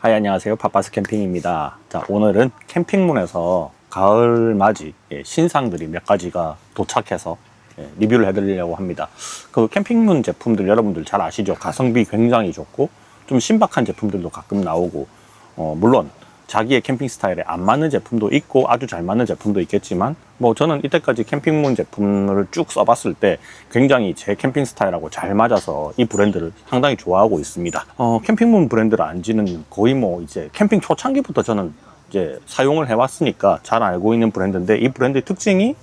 하이 안녕하세요. 파파스 캠핑입니다. 자 오늘은 캠핑문에서 가을 맞이 예, 신상들이 몇 가지가 도착해서 예, 리뷰를 해드리려고 합니다. 그 캠핑문 제품들 여러분들 잘 아시죠? 가성비 굉장히 좋고 좀 신박한 제품들도 가끔 나오고 어, 물론 자기의 캠핑 스타일에 안 맞는 제품도 있고 아주 잘 맞는 제품도 있겠지만 뭐 저는 이때까지 캠핑문 제품을 쭉 써봤을 때 굉장히 제 캠핑 스타일하고 잘 맞아서 이 브랜드를 상당히 좋아하고 있습니다. 어, 캠핑문 브랜드를 안 지는 거의 뭐 이제 캠핑 초창기부터 저는 이제 사용을 해왔으니까 잘 알고 있는 브랜드인데 이 브랜드의 특징이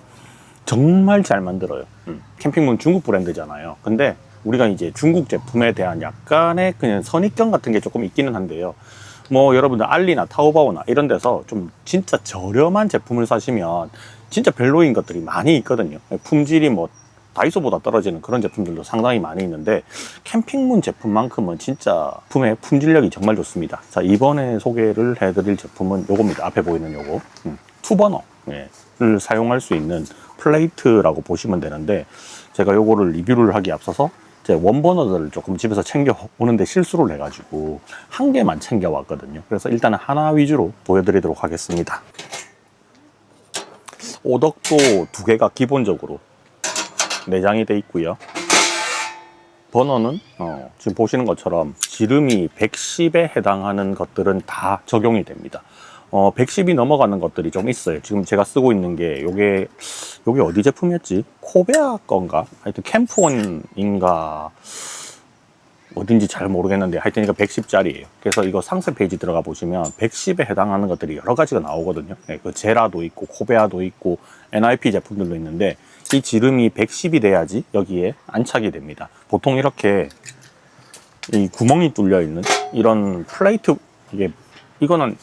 정말 잘 만들어요. 음, 캠핑문 중국 브랜드잖아요. 근데 우리가 이제 중국 제품에 대한 약간의 그냥 선입견 같은 게 조금 있기는 한데요. 뭐 여러분들 알리나 타오바오나 이런 데서 좀 진짜 저렴한 제품을 사시면 진짜 별로인 것들이 많이 있거든요. 품질이 뭐 다이소보다 떨어지는 그런 제품들도 상당히 많이 있는데 캠핑문 제품만큼은 진짜 품의 품질력이 정말 좋습니다. 자 이번에 소개를 해드릴 제품은 요겁니다. 앞에 보이는 요거 음, 투버너를 사용할 수 있는 플레이트라고 보시면 되는데 제가 요거를 리뷰를 하기 앞서서 제 원버너들을 조금 집에서 챙겨 오는데 실수를 해가지고 한 개만 챙겨 왔거든요. 그래서 일단은 하나 위주로 보여드리도록 하겠습니다. 오덕도 두 개가 기본적으로 내장이 돼 있고요. 버너는 어, 지금 보시는 것처럼 지름이 110에 해당하는 것들은 다 적용이 됩니다. 어, 110이 넘어가는 것들이 좀 있어요. 지금 제가 쓰고 있는 게 요게 요게 어디 제품이었지? 코베아 건가? 하여튼 캠프원인가 어딘지 잘 모르겠는데 하여튼 이거 110짜리예요. 그래서 이거 상세 페이지 들어가 보시면 110에 해당하는 것들이 여러 가지가 나오거든요. 네, 그 제라도 있고 코베아도 있고 NIP 제품들도 있는데 이 지름이 110이 돼야지 여기에 안착이 됩니다. 보통 이렇게 이 구멍이 뚫려 있는 이런 플레이트 이게 이거는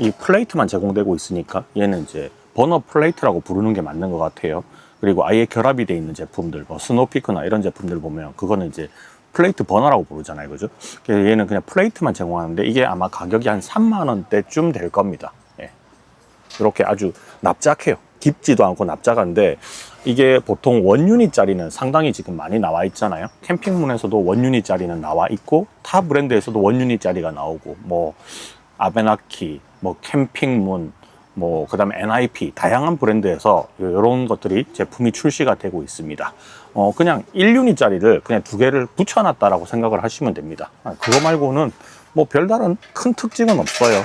이 플레이트만 제공되고 있으니까 얘는 이제 버너 플레이트라고 부르는 게 맞는 것 같아요. 그리고 아예 결합이 돼 있는 제품들, 뭐 스노피크나 이런 제품들 보면 그거는 이제 플레이트 버너라고 부르잖아요, 그죠? 얘는 그냥 플레이트만 제공하는데 이게 아마 가격이 한 3만 원대쯤 될 겁니다. 예. 이렇게 아주 납작해요. 깊지도 않고 납작한데 이게 보통 원유닛짜리는 상당히 지금 많이 나와 있잖아요. 캠핑문에서도 원유닛짜리는 나와 있고 타 브랜드에서도 원유닛짜리가 나오고 뭐 아베나키, 뭐 캠핑문, 뭐 그다음에 NIP 다양한 브랜드에서 이런 것들이 제품이 출시가 되고 있습니다. 어 그냥 1유닛짜리를 그냥 두 개를 붙여놨다라고 생각을 하시면 됩니다. 아, 그거 말고는 뭐 별다른 큰 특징은 없어요.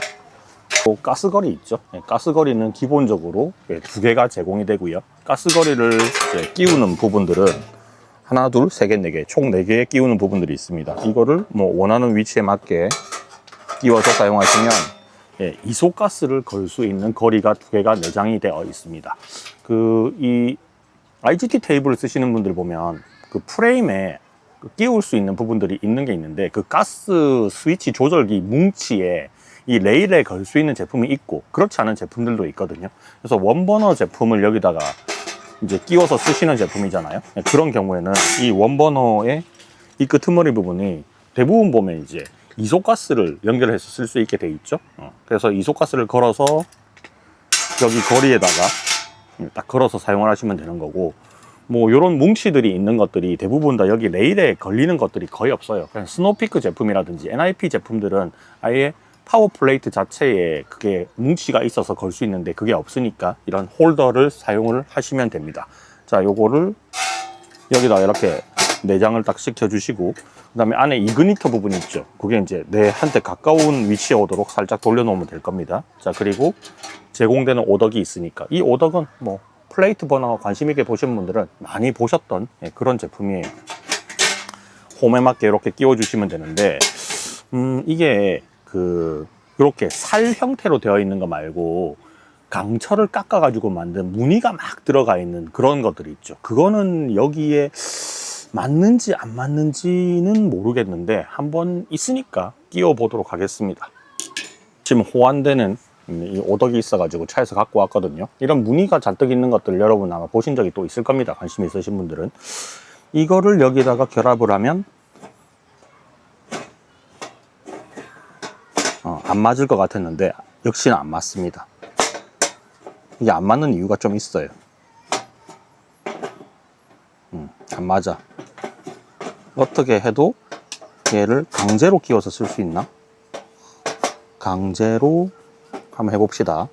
또 가스거리 있죠. 네, 가스거리는 기본적으로 예, 두 개가 제공이 되고요. 가스거리를 끼우는 부분들은 하나, 둘, 세 개, 네 개, 총 네 개에 끼우는 부분들이 있습니다. 이거를 뭐 원하는 위치에 맞게 끼워서 사용하시면 예, 이소가스를 걸 수 있는 거리가 두 개가 내장이 되어 있습니다. 그 이 IGT 테이블 쓰시는 분들 보면 그 프레임에 그 끼울 수 있는 부분들이 있는 게 있는데 그 가스 스위치 조절기 뭉치에 이 레일에 걸 수 있는 제품이 있고 그렇지 않은 제품들도 있거든요. 그래서 원버너 제품을 여기다가 이제 끼워서 쓰시는 제품이잖아요. 예, 그런 경우에는 이 원버너의 이 끄트머리 부분이 대부분 보면 이제 이소가스를 연결해서 쓸 수 있게 돼 있죠. 어, 그래서 이소가스를 걸어서 여기 거리에다가 딱 걸어서 사용을 하시면 되는 거고 뭐 이런 뭉치들이 있는 것들이 대부분 다 여기 레일에 걸리는 것들이 거의 없어요. 그냥 스노피크 제품이라든지 NIP 제품들은 아예 파워 플레이트 자체에 그게 뭉치가 있어서 걸 수 있는데 그게 없으니까 이런 홀더를 사용을 하시면 됩니다. 자, 요거를 여기다 이렇게 내장을 딱 시켜주시고 그 다음에 안에 이그니터 부분이 있죠. 그게 이제 내한테 가까운 위치에 오도록 살짝 돌려놓으면 될 겁니다. 자 그리고 제공되는 오덕이 있으니까 이 오덕은 뭐 플레이트 버너 관심 있게 보신 분들은 많이 보셨던 예, 그런 제품이에요. 홈에 맞게 이렇게 끼워주시면 되는데 음 이게 그 이렇게 살 형태로 되어 있는 거 말고 강철을 깎아 가지고 만든 무늬가 막 들어가 있는 그런 것들이 있죠. 그거는 여기에 맞는지 안 맞는지는 모르겠는데 한번 있으니까 끼워 보도록 하겠습니다. 지금 호환되는 이 오덕이 있어가지고 차에서 갖고 왔거든요. 이런 무늬가 잔뜩 있는 것들 여러분 아마 보신 적이 또 있을 겁니다. 관심 있으신 분들은 이거를 여기다가 결합을 하면 어, 안 맞을 것 같았는데 역시나 안 맞습니다. 이게 안 맞는 이유가 좀 있어요. 음, 안 맞아. 어떻게 해도 얘를 강제로 끼워서 쓸 수 있나? 강제로 한번 해봅시다.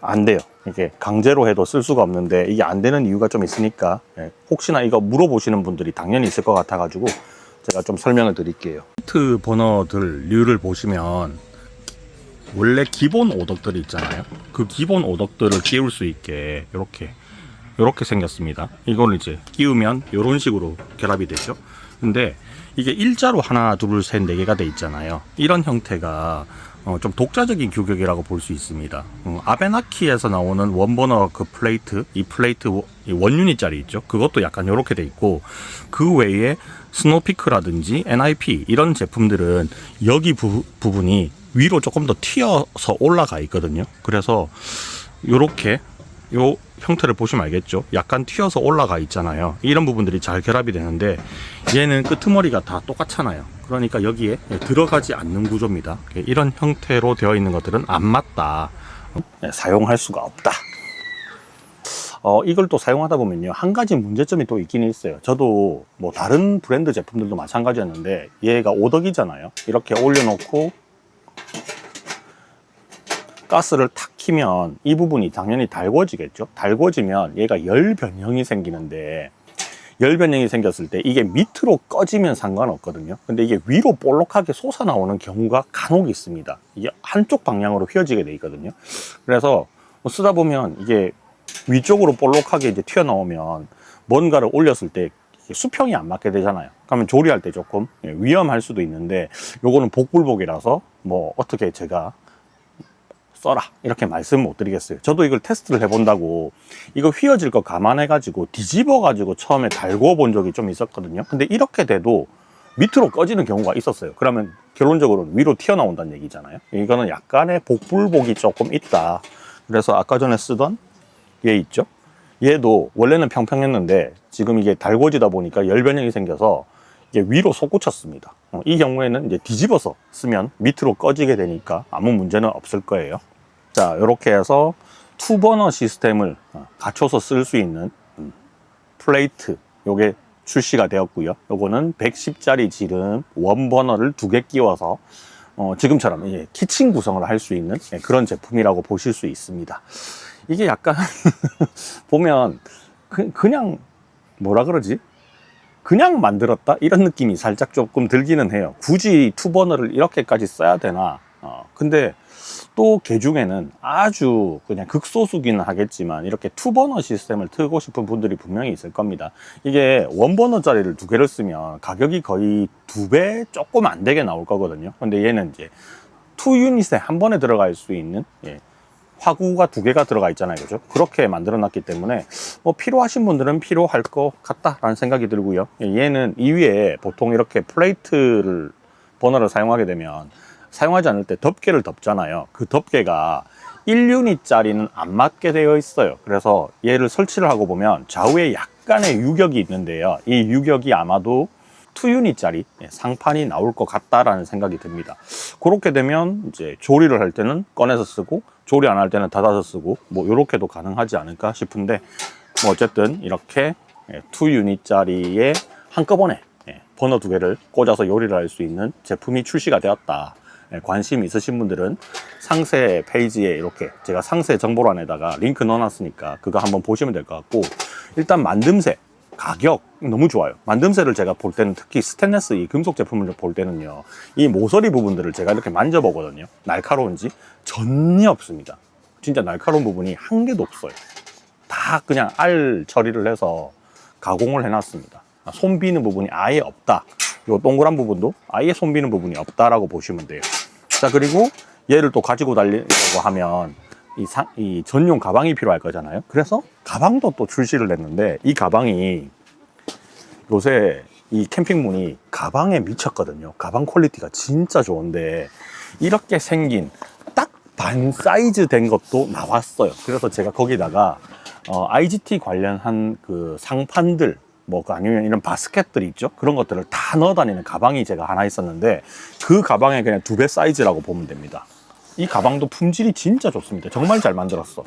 안 돼요. 이게 강제로 해도 쓸 수가 없는데 이게 안 되는 이유가 좀 있으니까 예, 혹시나 이거 물어보시는 분들이 당연히 있을 것 같아가지고 제가 좀 설명을 드릴게요. 히트 버너들 류를 보시면 원래 기본 오덕들이 있잖아요. 그 기본 오덕들을 끼울 수 있게 이렇게 이렇게 생겼습니다. 이걸 이제 끼우면 이런 식으로 결합이 되죠. 근데 이게 일자로 하나, 둘, 셋, 네 개가 돼 있잖아요. 이런 형태가 어, 좀 독자적인 규격이라고 볼 수 있습니다. 어, 아베나키에서 나오는 원버너 그 플레이트, 이 플레이트 원- 이 원유닛짜리 있죠. 그것도 약간 이렇게 돼 있고 그 외에 스노피크라든지 NIP 이런 제품들은 여기 부, 부분이 위로 조금 더 튀어서 올라가 있거든요. 그래서 요렇게 요 형태를 보시면 알겠죠. 약간 튀어서 올라가 있잖아요. 이런 부분들이 잘 결합이 되는데 얘는 끄트머리가 다 똑같잖아요. 그러니까 여기에 들어가지 않는 구조입니다. 이런 형태로 되어 있는 것들은 안 맞다. 네, 사용할 수가 없다. 어, 이걸 또 사용하다 보면요. 한 가지 문제점이 또 있긴 있어요. 저도 뭐 다른 브랜드 제품들도 마찬가지였는데 얘가 오덕이잖아요. 이렇게 올려놓고 가스를 탁 키면 이 부분이 당연히 달궈지겠죠. 달궈지면 얘가 열 변형이 생기는데 열 변형이 생겼을 때 이게 밑으로 꺼지면 상관없거든요. 근데 이게 위로 볼록하게 솟아나오는 경우가 간혹 있습니다. 이게 한쪽 방향으로 휘어지게 돼 있거든요. 그래서 뭐 쓰다 보면 이게 위쪽으로 볼록하게 이제 튀어나오면 뭔가를 올렸을 때 수평이 안 맞게 되잖아요. 그러면 조리할 때 조금 예, 위험할 수도 있는데 요거는 복불복이라서 뭐 어떻게 제가 써라. 이렇게 말씀 못 드리겠어요. 저도 이걸 테스트를 해본다고 이거 휘어질 거 감안해 가지고 뒤집어 가지고 처음에 달궈 본 적이 좀 있었거든요. 근데 이렇게 돼도 밑으로 꺼지는 경우가 있었어요. 그러면 결론적으로는 위로 튀어나온다는 얘기잖아요. 이거는 약간의 복불복이 조금 있다. 그래서 아까 전에 쓰던 얘 있죠? 얘도 원래는 평평했는데 지금 이게 달궈지다 보니까 열변형이 생겨서 위로 솟구쳤습니다. 어, 이 경우에는 이제 뒤집어서 쓰면 밑으로 꺼지게 되니까 아무 문제는 없을 거예요. 자, 이렇게 해서 투버너 시스템을 어, 갖춰서 쓸 수 있는 음, 플레이트 요게 출시가 되었고요. 요거는 110짜리 지름 원버너를 두 개 끼워서 어, 지금처럼 이제 키친 구성을 할 수 있는 예, 그런 제품이라고 보실 수 있습니다. 이게 약간 보면 그, 그냥 뭐라 그러지? 그냥 만들었다 이런 느낌이 살짝 조금 들기는 해요. 굳이 투버너를 이렇게까지 써야 되나? 어, 근데 또 개 중에는 아주 그냥 극소수기는 하겠지만 이렇게 투버너 시스템을 틀고 싶은 분들이 분명히 있을 겁니다. 이게 원버너짜리를 두 개를 쓰면 가격이 거의 두 배 조금 안 되게 나올 거거든요. 근데 얘는 이제 투 유닛에 한 번에 들어갈 수 있는 예, 화구가 두 개가 들어가 있잖아요. 그죠? 그렇게 만들어 놨기 때문에 뭐 필요하신 분들은 필요할 것 같다라는 생각이 들고요. 예, 얘는 이 위에 보통 이렇게 플레이트를 버너를 사용하게 되면 사용하지 않을 때 덮개를 덮잖아요. 그 덮개가 1유닛짜리는 안 맞게 되어 있어요. 그래서 얘를 설치를 하고 보면 좌우에 약간의 유격이 있는데요. 이 유격이 아마도 2유닛짜리 상판이 나올 것 같다라는 생각이 듭니다. 그렇게 되면 이제 조리를 할 때는 꺼내서 쓰고 조리 안 할 때는 닫아서 쓰고 뭐 이렇게도 가능하지 않을까 싶은데 뭐 어쨌든 이렇게 2유닛짜리에 한꺼번에 예, 버너 두 개를 꽂아서 요리를 할 수 있는 제품이 출시가 되었다. 예, 관심 있으신 분들은 상세 페이지에 이렇게 제가 상세 정보란에다가 링크 넣어놨으니까 그거 한번 보시면 될 것 같고 일단 만듦새 가격 너무 좋아요. 만듦새를 제가 볼 때는 특히 스테인레스 이 금속 제품을 볼 때는요. 이 모서리 부분들을 제가 이렇게 만져보거든요. 날카로운지 전혀 없습니다. 진짜 날카로운 부분이 한 개도 없어요. 다 그냥 알 처리를 해서 가공을 해놨습니다. 손 비는 부분이 아예 없다. 요 동그란 부분도 아예 손 비는 부분이 없다라고 보시면 돼요. 자 그리고 얘를 또 가지고 다니려고 하면 이, 사- 이 전용 가방이 필요할 거잖아요. 그래서 가방도 또 출시를 했는데 이 가방이 요새 이 캠핑문이 가방에 미쳤거든요. 가방 퀄리티가 진짜 좋은데 이렇게 생긴 딱 반 사이즈 된 것도 나왔어요. 그래서 제가 거기다가 어, IGT 관련한 그 상판들 뭐 아니면 이런 바스켓들 있죠. 그런 것들을 다 넣어 다니는 가방이 제가 하나 있었는데 그 가방의 그냥 두 배 사이즈라고 보면 됩니다. 이 가방도 품질이 진짜 좋습니다. 정말 잘 만들었어.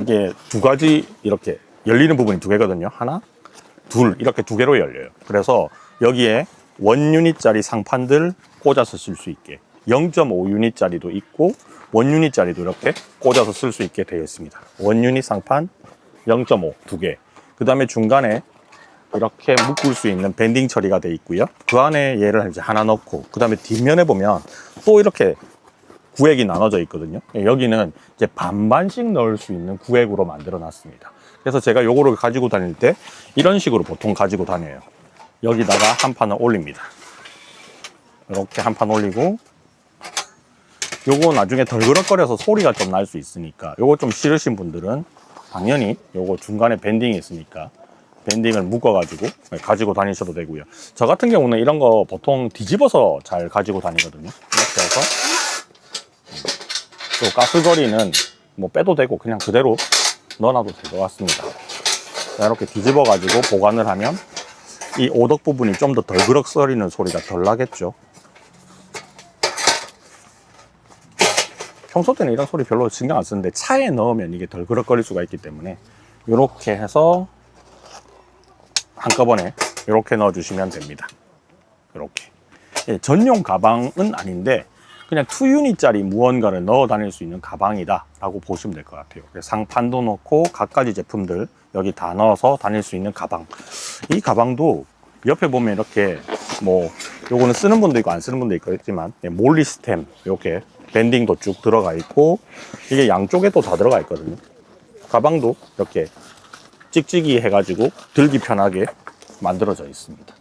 이게 두 가지 이렇게 열리는 부분이 두 개거든요. 하나, 둘 이렇게 두 개로 열려요. 그래서 여기에 원 유닛짜리 상판들 꽂아서 쓸 수 있게 0.5 유닛짜리도 있고 원 유닛짜리도 이렇게 꽂아서 쓸 수 있게 되어 있습니다. 원 유닛 상판 0.5 두 개. 그 다음에 중간에 이렇게 묶을 수 있는 밴딩 처리가 되어 있고요. 그 안에 얘를 이제 하나 넣고 그 다음에 뒷면에 보면 또 이렇게 구획이 나눠져 있거든요. 예, 여기는 이제 반반씩 넣을 수 있는 구획으로 만들어 놨습니다. 그래서 제가 요거를 가지고 다닐 때 이런 식으로 보통 가지고 다녀요. 여기다가 한 판을 올립니다. 이렇게 한 판 올리고 요거 나중에 덜그럭거려서 소리가 좀 날 수 있으니까 요거 좀 싫으신 분들은 당연히 요거 중간에 밴딩이 있으니까 밴딩을 묶어가지고 가지고 다니셔도 되고요. 저 같은 경우는 이런 거 보통 뒤집어서 잘 가지고 다니거든요. 이렇게 해서 또 가스거리는 뭐 빼도 되고 그냥 그대로 넣어놔도 될 것 같습니다. 자, 이렇게 뒤집어 가지고 보관을 하면 이 오덕 부분이 좀 더 덜그럭거리는 소리가 덜 나겠죠. 평소 때는 이런 소리 별로 신경 안 쓰는데 차에 넣으면 이게 덜그럭거릴 수가 있기 때문에 이렇게 해서 한꺼번에 이렇게 넣어주시면 됩니다. 이렇게. 예, 전용 가방은 아닌데 그냥 2유닛짜리 무언가를 넣어 다닐 수 있는 가방이다 라고 보시면 될 것 같아요. 상판도 넣고 각가지 제품들 여기 다 넣어서 다닐 수 있는 가방. 이 가방도 옆에 보면 이렇게 뭐 요거는 쓰는 분도 있고 안 쓰는 분도 있겠지만 예, 몰리 스템 이렇게 밴딩도 쭉 들어가 있고 이게 양쪽에 또 다 들어가 있거든요. 가방도 이렇게 찍찍이 해가지고 들기 편하게 만들어져 있습니다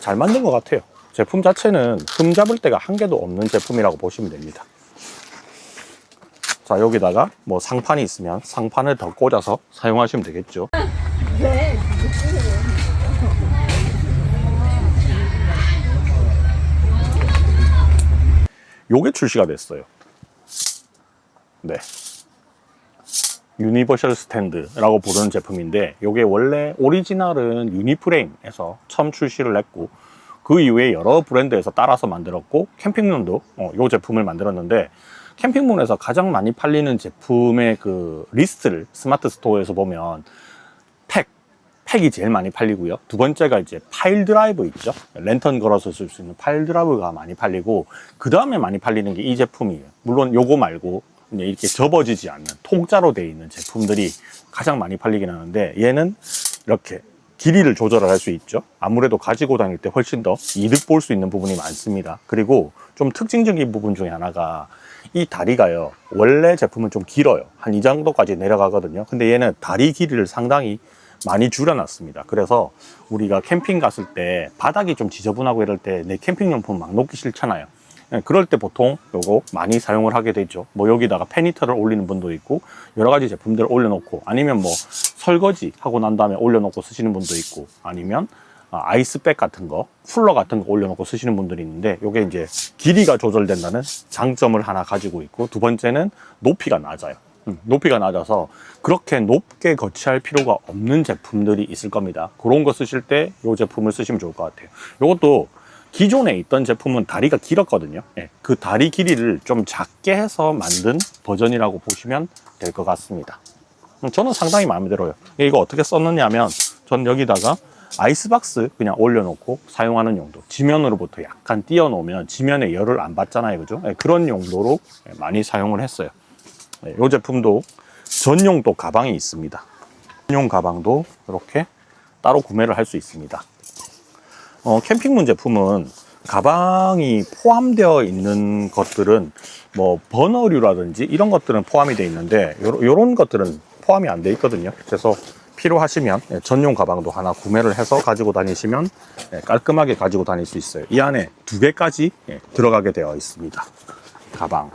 잘 만든 것 같아요 제품 자체는 흠 잡을 데가 한 개도 없는 제품이라고 보시면 됩니다. 자, 여기다가 뭐 상판이 있으면 상판을 더 꽂아서 사용하시면 되겠죠. 요게 출시가 됐어요. 네. 유니버셜 스탠드라고 부르는 제품인데 요게 원래 오리지널은 유니프레임에서 처음 출시를 했고 그 이후에 여러 브랜드에서 따라서 만들었고 캠핑용도 어, 요 제품을 만들었는데 캠핑문에서 가장 많이 팔리는 제품의 그 리스트를 스마트 스토어에서 보면 팩, 팩이 제일 많이 팔리고요. 두 번째가 이제 파일 드라이브 있죠. 랜턴 걸어서 쓸 수 있는 파일 드라이브가 많이 팔리고 그 다음에 많이 팔리는 게 이 제품이에요. 물론 요거 말고 이제 이렇게 접어지지 않는 통짜로 되어 있는 제품들이 가장 많이 팔리긴 하는데 얘는 이렇게 길이를 조절을 할수 있죠. 아무래도 가지고 다닐 때 훨씬 더 이득 볼 수 있는 부분이 많습니다. 그리고 좀 특징적인 부분 중에 하나가 이 다리가요. 원래 제품은 좀 길어요. 한 이 정도까지 내려가거든요. 근데 얘는 다리 길이를 상당히 많이 줄여놨습니다. 그래서 우리가 캠핑 갔을 때 바닥이 좀 지저분하고 이럴 때 내 캠핑용품 막 놓기 싫잖아요. 예, 그럴 때 보통 요거 많이 사용을 하게 되죠. 뭐 여기다가 페니터를 올리는 분도 있고 여러 가지 제품들을 올려놓고 아니면 뭐 설거지 하고 난 다음에 올려놓고 쓰시는 분도 있고 아니면 아, 아이스백 같은 거, 쿨러 같은 거 올려놓고 쓰시는 분들이 있는데 요게 이제 길이가 조절된다는 장점을 하나 가지고 있고 두 번째는 높이가 낮아요. 음, 높이가 낮아서 그렇게 높게 거치할 필요가 없는 제품들이 있을 겁니다. 그런 거 쓰실 때 이 제품을 쓰시면 좋을 것 같아요. 이것도 기존에 있던 제품은 다리가 길었거든요. 예, 그 다리 길이를 좀 작게 해서 만든 버전이라고 보시면 될 것 같습니다. 음, 저는 상당히 마음에 들어요. 이거 어떻게 썼느냐면 전 여기다가 아이스박스 그냥 올려놓고 사용하는 용도. 지면으로부터 약간 띄워놓으면 지면에 열을 안 받잖아요. 그죠? 예, 그런 용도로 많이 사용을 했어요. 이 제품도 전용 또 가방이 있습니다. 전용 가방도 이렇게 따로 구매를 할 수 있습니다. 어, 캠핑문 제품은 가방이 포함되어 있는 것들은 뭐 버너류라든지 이런 것들은 포함이 되어 있는데 이런 것들은 포함이 안돼 있거든요. 그래서 필요하시면 예, 전용 가방도 하나 구매를 해서 가지고 다니시면 예, 깔끔하게 가지고 다닐 수 있어요. 이 안에 두 개까지 예, 들어가게 되어 있습니다. 가방.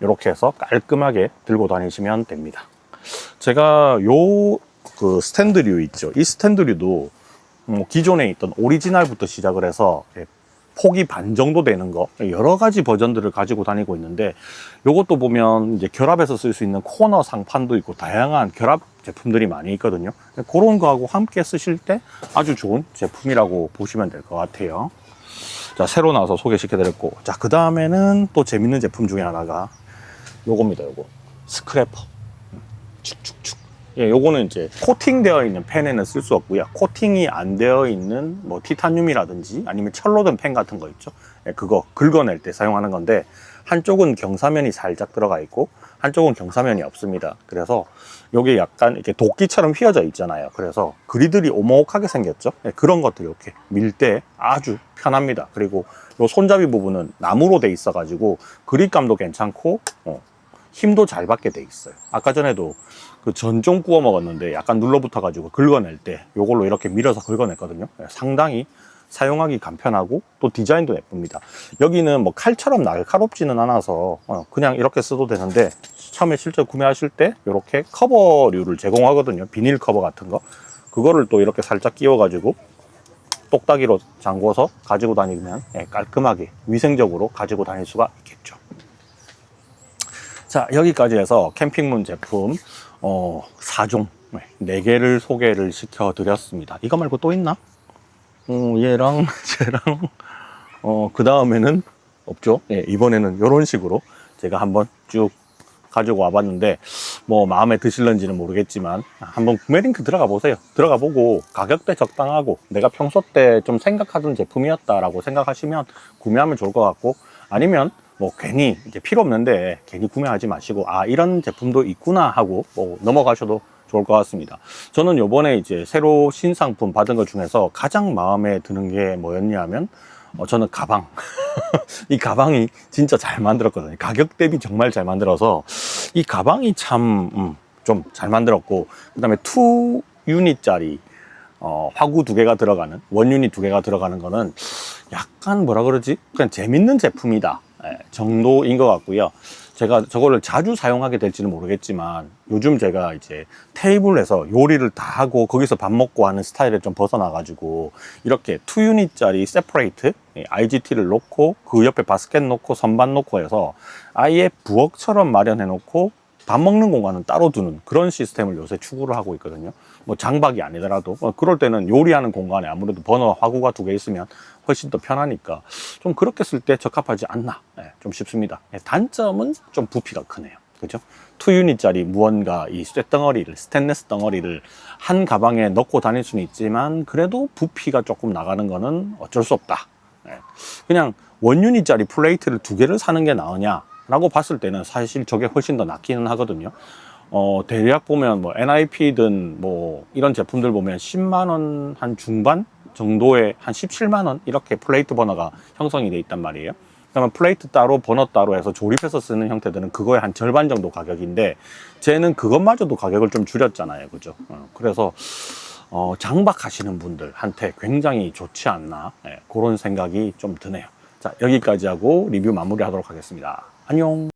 이렇게 해서 깔끔하게 들고 다니시면 됩니다. 제가 요 그 스탠드류 있죠. 이 스탠드류도 뭐 기존에 있던 오리지널부터 시작을 해서 예, 폭이 반 정도 되는 거 여러 가지 버전들을 가지고 다니고 있는데 요것도 보면 이제 결합해서 쓸 수 있는 코너 상판도 있고 다양한 결합 제품들이 많이 있거든요. 그런 거하고 함께 쓰실 때 아주 좋은 제품이라고 보시면 될 것 같아요. 자, 새로 나와서 소개시켜 드렸고. 자, 그 다음에는 또 재밌는 제품 중에 하나가 요겁니다, 요거. 스크래퍼. 축축축. 예, 요거는 이제 코팅되어 있는 펜에는 쓸 수 없고요. 코팅이 안 되어 있는 뭐 티타늄이라든지 아니면 철로 된 펜 같은 거 있죠. 예, 그거 긁어낼 때 사용하는 건데 한쪽은 경사면이 살짝 들어가 있고 한쪽은 경사면이 없습니다. 그래서 요게 약간 이렇게 도끼처럼 휘어져 있잖아요. 그래서 그리들이 오목하게 생겼죠. 예, 그런 것들 이렇게 밀 때 아주 편합니다. 그리고 요 손잡이 부분은 나무로 돼 있어가지고 그립감도 괜찮고 어, 힘도 잘 받게 돼 있어요. 아까 전에도 그 전종 구워 먹었는데 약간 눌러붙어 가지고 긁어낼 때 요걸로 이렇게 밀어서 긁어냈거든요. 예, 상당히 사용하기 간편하고 또 디자인도 예쁩니다. 여기는 뭐 칼처럼 날카롭지는 않아서 어, 그냥 이렇게 써도 되는데 처음에 실제 구매하실 때 이렇게 커버류를 제공하거든요. 비닐 커버 같은 거. 그거를 또 이렇게 살짝 끼워 가지고 똑딱이로 잠궈서 가지고 다니면 예, 깔끔하게 위생적으로 가지고 다닐 수가 있겠죠. 자 여기까지 해서 캠핑문 제품 어, 4종 네 4개를 소개를 시켜 드렸습니다. 이거 말고 또 있나? 어, 얘랑 쟤랑 어, 그 다음에는 없죠? 예, 이번에는 이런 식으로 제가 한번 쭉 가지고 와봤는데 뭐 마음에 드실런지는 모르겠지만 한번 구매 링크 들어가 보세요. 들어가 보고 가격대 적당하고 내가 평소 때 좀 생각하던 제품이었다라고 생각하시면 구매하면 좋을 것 같고 아니면 뭐 괜히 이제 필요 없는데 괜히 구매하지 마시고 아 이런 제품도 있구나 하고 뭐 넘어가셔도 좋을 것 같습니다. 저는 요번에 이제 새로 신상품 받은 것 중에서 가장 마음에 드는 게 뭐였냐면 어, 저는 가방. 이 가방이 진짜 잘 만들었거든요. 가격 대비 정말 잘 만들어서 이 가방이 참좀잘 만들었고 그 다음에 2 유닛짜리 어, 화구 두 개가 들어가는 원 유닛 두 개가 들어가는 거는 약간 뭐라 그러지? 그냥 재밌는 제품이다 예, 정도인 것 같고요. 제가 저거를 자주 사용하게 될지는 모르겠지만 요즘 제가 이제 테이블에서 요리를 다 하고 거기서 밥 먹고 하는 스타일에 좀 벗어나 가지고 이렇게 2유닛짜리 세퍼레이트 IGT를 놓고 그 옆에 바스켓 놓고 선반 놓고 해서 아예 부엌처럼 마련해 놓고 밥 먹는 공간은 따로 두는 그런 시스템을 요새 추구를 하고 있거든요. 뭐 장박이 아니더라도 어, 그럴 때는 요리하는 공간에 아무래도 버너 화구가 두 개 있으면 훨씬 더 편하니까 좀 그렇게 쓸 때 적합하지 않나 예, 좀 싶습니다. 예, 단점은 좀 부피가 크네요. 그죠? 2유닛짜리 무언가 이 쇳덩어리를 스테인레스 덩어리를 한 가방에 넣고 다닐 수는 있지만 그래도 부피가 조금 나가는 거는 어쩔 수 없다. 예, 그냥 원 유닛짜리 플레이트를 두 개를 사는 게 나으냐 라고 봤을 때는 사실 저게 훨씬 더 낫기는 하거든요. 어, 대략 보면 뭐 NIP든 뭐 이런 제품들 보면 10만 원 한 중반 정도의 한 17만 원 이렇게 플레이트 버너가 형성이 돼 있단 말이에요. 그러면 플레이트 따로 버너 따로 해서 조립해서 쓰는 형태들은 그거의 한 절반 정도 가격인데 쟤는 그것마저도 가격을 좀 줄였잖아요. 그죠? 어, 그래서 어, 장박하시는 분들한테 굉장히 좋지 않나 예, 그런 생각이 좀 드네요. 자 여기까지 하고 리뷰 마무리하도록 하겠습니다. 안녕.